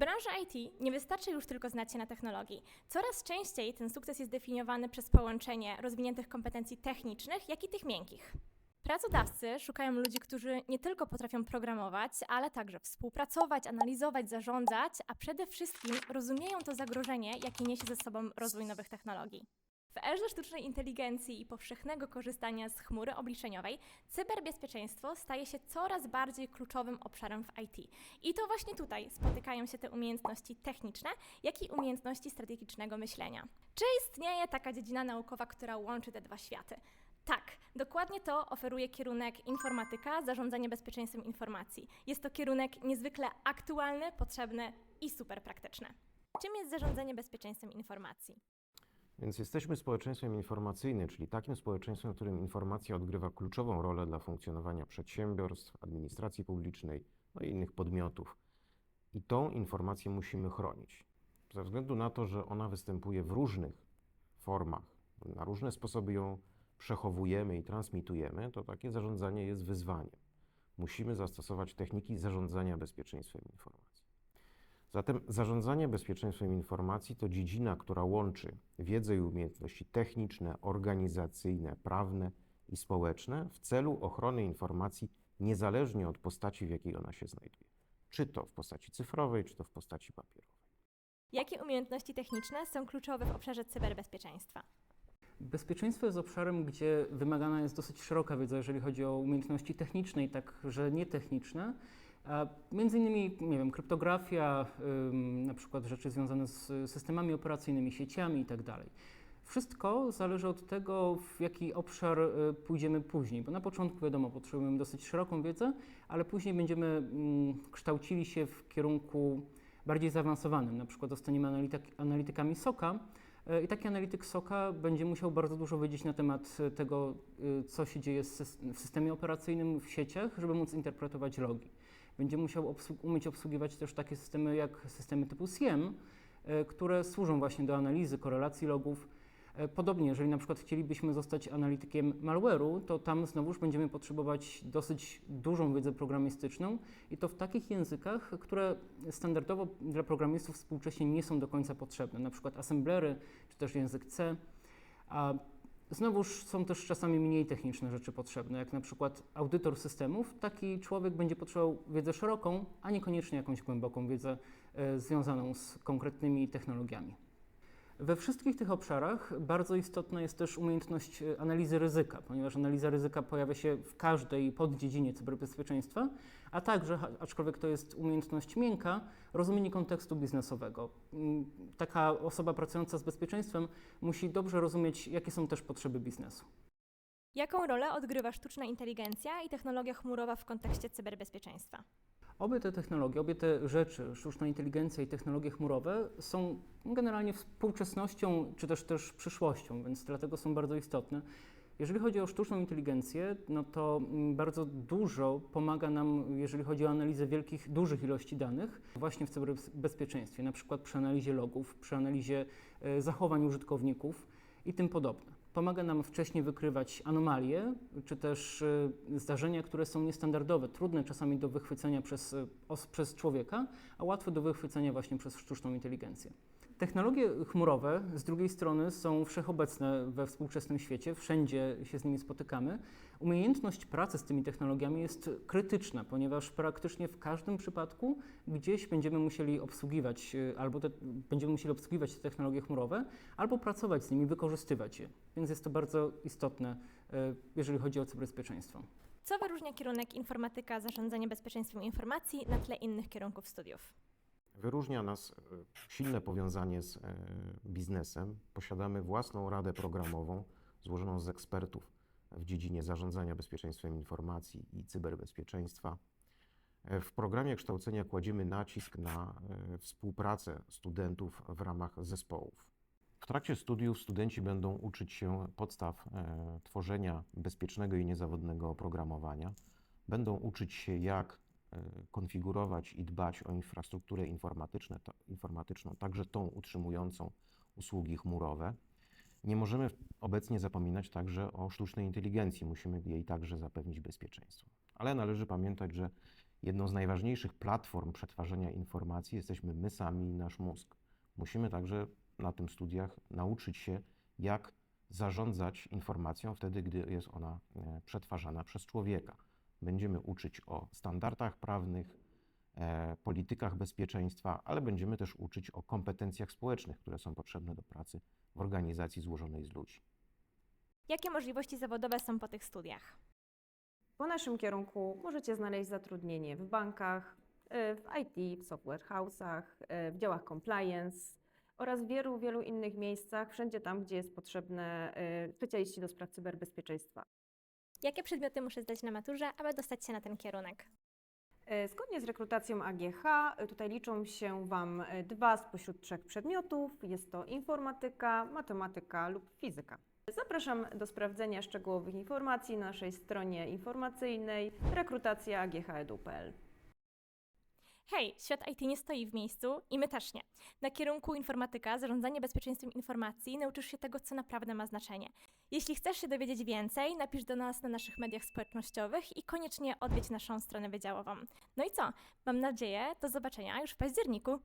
branży IT nie wystarczy już tylko znać się na technologii. Coraz częściej ten sukces jest definiowany przez połączenie rozwiniętych kompetencji technicznych, jak i tych miękkich. Pracodawcy szukają ludzi, którzy nie tylko potrafią programować, ale także współpracować, analizować, zarządzać, a przede wszystkim rozumieją to zagrożenie, jakie niesie ze sobą rozwój nowych technologii. W erze sztucznej inteligencji i powszechnego korzystania z chmury obliczeniowej, cyberbezpieczeństwo staje się coraz bardziej kluczowym obszarem w IT. I to właśnie tutaj spotykają się te umiejętności techniczne, jak i umiejętności strategicznego myślenia. Czy istnieje taka dziedzina naukowa, która łączy te dwa światy? Tak, dokładnie to oferuje kierunek informatyka, zarządzanie bezpieczeństwem informacji. Jest to kierunek niezwykle aktualny, potrzebny i super praktyczny. Czym jest zarządzanie bezpieczeństwem informacji? Więc jesteśmy społeczeństwem informacyjnym, czyli takim społeczeństwem, w którym informacja odgrywa kluczową rolę dla funkcjonowania przedsiębiorstw, administracji publicznej, no i innych podmiotów. I tą informację musimy chronić. Ze względu na to, że ona występuje w różnych formach, na różne sposoby ją przechowujemy i transmitujemy, to takie zarządzanie jest wyzwaniem. Musimy zastosować techniki zarządzania bezpieczeństwem informacji. Zatem zarządzanie bezpieczeństwem informacji to dziedzina, która łączy wiedzę i umiejętności techniczne, organizacyjne, prawne i społeczne w celu ochrony informacji niezależnie od postaci, w jakiej ona się znajduje. Czy to w postaci cyfrowej, czy to w postaci papierowej. Jakie umiejętności techniczne są kluczowe w obszarze cyberbezpieczeństwa? Bezpieczeństwo jest obszarem, gdzie wymagana jest dosyć szeroka wiedza, jeżeli chodzi o umiejętności techniczne i także nietechniczne. Między innymi, nie wiem, kryptografia, na przykład rzeczy związane z systemami operacyjnymi, sieciami itd. Wszystko zależy od tego, w jaki obszar y, pójdziemy później, bo na początku, wiadomo, potrzebujemy dosyć szeroką wiedzę, ale później będziemy mm, kształcili się w kierunku bardziej zaawansowanym, na przykład zostaniemy analityk, analitykami SOCA, i taki analityk SOCA będzie musiał bardzo dużo wiedzieć na temat tego, y, co się dzieje w systemie operacyjnym, w sieciach, żeby móc interpretować logi. Będzie musiał obsług umieć obsługiwać też takie systemy jak systemy typu SIEM, y, które służą właśnie do analizy, korelacji logów, E, podobnie, jeżeli na przykład chcielibyśmy zostać analitykiem malware'u, to tam znowuż będziemy potrzebować dosyć dużą wiedzę programistyczną i to w takich językach, które standardowo dla programistów współcześnie nie są do końca potrzebne, na przykład assemblery czy też język C. A Znowuż są też czasami mniej techniczne rzeczy potrzebne, jak na przykład audytor systemów. Taki człowiek będzie potrzebował wiedzę szeroką, a niekoniecznie jakąś głęboką wiedzę e, związaną z konkretnymi technologiami. We wszystkich tych obszarach bardzo istotna jest też umiejętność e, analizy ryzyka, ponieważ analiza ryzyka pojawia się w każdej poddziedzinie cyberbezpieczeństwa, a także, aczkolwiek to jest umiejętność miękka, rozumienie kontekstu biznesowego. Mm, taka osoba pracująca z bezpieczeństwem musi dobrze rozumieć, jakie są też potrzeby biznesu. Jaką rolę odgrywa sztuczna inteligencja i technologia chmurowa w kontekście cyberbezpieczeństwa? Obie te technologie, obie te rzeczy, sztuczna inteligencja i technologie chmurowe, są generalnie współczesnością czy też też przyszłością, więc dlatego są bardzo istotne. Jeżeli chodzi o sztuczną inteligencję, no to mm, bardzo dużo pomaga nam, jeżeli chodzi o analizę wielkich, dużych ilości danych, właśnie w cyberbezpieczeństwie, na przykład przy analizie logów, przy analizie e, zachowań użytkowników i tym podobne. Pomaga nam wcześniej wykrywać anomalie, czy też y, zdarzenia, które są niestandardowe, trudne czasami do wychwycenia przez, y, przez człowieka, a łatwe do wychwycenia właśnie przez sztuczną inteligencję. Technologie chmurowe z drugiej strony są wszechobecne we współczesnym świecie, wszędzie się z nimi spotykamy. Umiejętność pracy z tymi technologiami jest krytyczna, ponieważ praktycznie w każdym przypadku gdzieś będziemy musieli obsługiwać y, albo te, będziemy musieli obsługiwać te technologie chmurowe, albo pracować z nimi, wykorzystywać je. Więc jest to bardzo istotne, y, jeżeli chodzi o cyberbezpieczeństwo. Co wyróżnia kierunek informatyka zarządzanie bezpieczeństwem informacji na tle innych kierunków studiów? Wyróżnia nas e, silne powiązanie z e, biznesem. Posiadamy własną radę programową złożoną z ekspertów w dziedzinie zarządzania bezpieczeństwem informacji i cyberbezpieczeństwa. E, w programie kształcenia kładziemy nacisk na współpracę studentów w ramach zespołów. W trakcie studiów studenci będą uczyć się podstaw tworzenia bezpiecznego i niezawodnego oprogramowania. Będą uczyć się, jak konfigurować i dbać o infrastrukturę informatyczną, także tą utrzymującą usługi chmurowe. Nie możemy obecnie zapominać także o sztucznej inteligencji, musimy jej także zapewnić bezpieczeństwo. Ale należy pamiętać, że jedną z najważniejszych platform przetwarzania informacji jesteśmy my sami i nasz mózg. Musimy także na tym studiach nauczyć się, jak zarządzać informacją wtedy, gdy jest ona e, przetwarzana przez człowieka. Będziemy uczyć o standardach prawnych, e, politykach bezpieczeństwa, ale będziemy też uczyć o kompetencjach społecznych, które są potrzebne do pracy w organizacji złożonej z ludzi. Jakie możliwości zawodowe są po tych studiach? Po naszym kierunku możecie znaleźć zatrudnienie w bankach, y, w IT, w software house'ach, y, w działach compliance oraz w wielu, wielu innych miejscach, wszędzie tam, gdzie jest potrzebne specjaliści do spraw cyberbezpieczeństwa. Jakie przedmioty muszę zdać na maturze, aby dostać się na ten kierunek? Y, Zgodnie z rekrutacją AGH, y, tutaj liczą się Wam y, dwa spośród trzech przedmiotów. Jest to informatyka, matematyka lub fizyka. Zapraszam do sprawdzenia szczegółowych informacji na naszej stronie informacyjnej rekrutacjaaghedu.pl. Hej, świat IT nie stoi w miejscu i my też nie. Na kierunku informatyka, zarządzanie bezpieczeństwem informacji nauczysz się tego, co naprawdę ma znaczenie. Jeśli chcesz się dowiedzieć więcej, napisz do nas na naszych mediach społecznościowych i koniecznie odwiedź naszą stronę wydziałową. No i co? Mam nadzieję, do zobaczenia już w październiku.